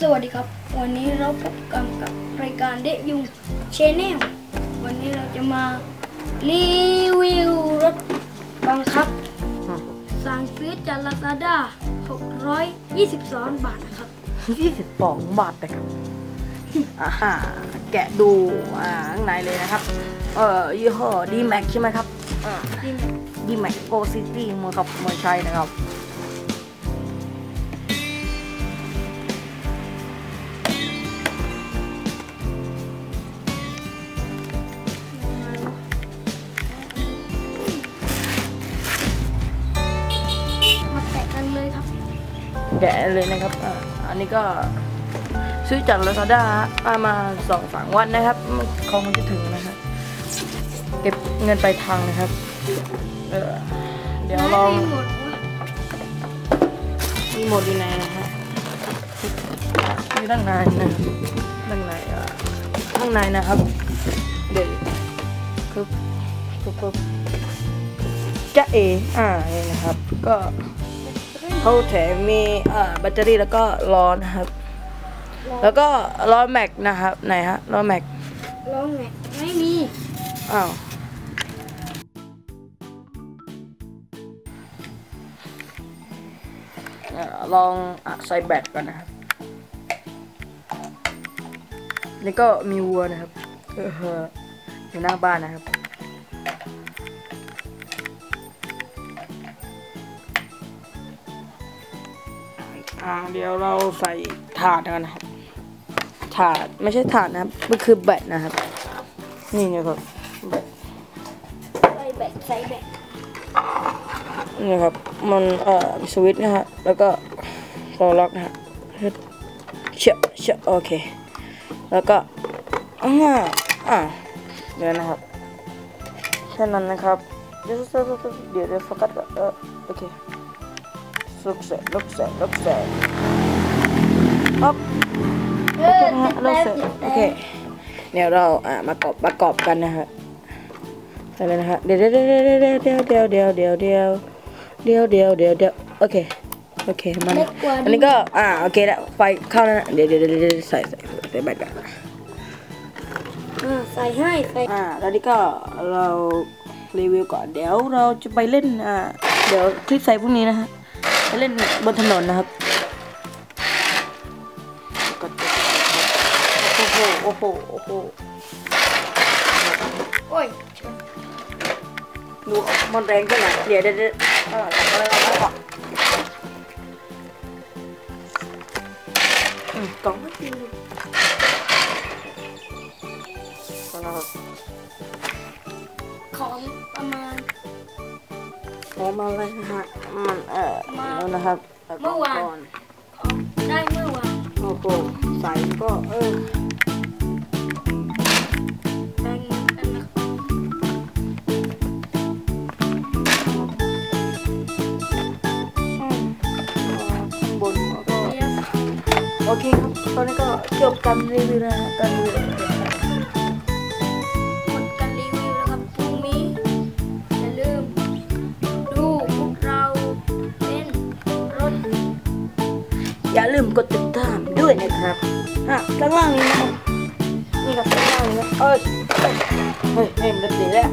สวัสดีครับ วันนี้เราพบกันกับรายการเดยุงชแนลวันนี้เราจะมารีวิวรถบังคับ สั่งซื้อจากลาซาด้า622 บาทนะครับยี่สิบสองบาทนะครับอ่าฮะแกะดูอ่าข้างในเลยนะครับ เอ่อยี่ห้อดีแม็กใช่ไหมครับอ่านี่ดีแม็กโกซิตี้มือกับมวยชัยนะครับ แกะเลยนะครับอ่าอันนี้ก็ซื้อจากลาซาด้ามาสองสามวันนะครับเขาคงจะถึงนะครับเก็บเงินไปลายทางนะครับเออเดี๋ยวลองม่หมดวะมีหมดอยู่ในนะฮะมีด้านในนะครับด้านในอะข้างในนะครับ เดี๋ยวคือคือคือจะเออ่านี่นะครับ ก็ เขาแถมมีอ่าแบตเตอรี่แล้วก็ล้อนะครับ แล้วก็ล้อแม็กนะครับ ไหนฮะล้อแม็กลองไงไม่มี อ้าวเอ่อลองอะใส่แบตก่อนนะครับนี่ก็มีวัวนะครับเอออยู่หน้าบ้านนะครับ อ่าเดี๋ยวเราใส่ถาดกันนะครับ ถาดไม่ใช่ถาดนะครับ มันคือแบตนะครับ นี่นะครับแบตใส่แบตใส่แบตนี่ครับ มันเอ่อมีสวิตช์นะฮะ แล้วก็ตัวล็อกนะฮะเชะเชะโอเค แล้วก็อ่าอ่าเดี๋ยวนะครับ แค่นั้นนะครับ เดี๋ยวเดี๋ยวเดี๋ยวเดี๋ยวโฟกัสก่อนเออโอเค ลุกเสร็จลุกเสร็จลุกเสร็จอ๊บเอโออเคนะฮะติดลุกแล้วเสร็จติดโอแล้วเค เดี๋ยวเราอ่ามากรอบประกอบกันนะฮะใส่เลยนะฮะเดี๋ยวเดี๋ยวเดี๋ยวเดี๋ยวเดี๋ยวเดี๋ยวเดี๋ยวเดี๋ยวเดี๋ยวเดี๋ยวเดี๋ยวเดี๋ยวโอเคโอเคมันเล็กกว่าอันนี้ก็อ่าโอเคแล้วไฟเข้าแล้วนะเดี๋ยวเดี๋ยวเดี๋ยวเดี๋ยวใส่ใส่ใส่แบตกันอ่าใส่ให้ใส่อ่าแล้วนี่ก็เรารีวิวก่อนเดี๋ยวเราจะไปเล่นอ่าเดี๋ยวคลิปใส่พวกนี้นะฮะไป เล่นบนถนนนะครับโอ้โหโอ้โหโอ้โหโอ้ยชนดูมันแรงแค่ไหนเดี๋ยวเดี๋ยวเดี๋ยวเออจับอะไรเราก่อนกล่องไม่ดีก็นะของประมาณ โอ้มาเลยนะฮะมันเออแล้วนะครับแล้วก็เมื่อวาน ก่อนได้เมื่อวานโอ้โหใส่ก็เออแตงอันนั้นข้างบนแล้วก็ เรียก โอเคครับ ตอนนี้ก็จบการรีวิวนะฮะการรีวิว อย่าลืมกดติดตามด้วยนะครับฮะข้างล่างนี้นะนี่ครับข้างล่างนี้นะเอ้ยเฮ้ยเฮ้ยมันตีแล้ว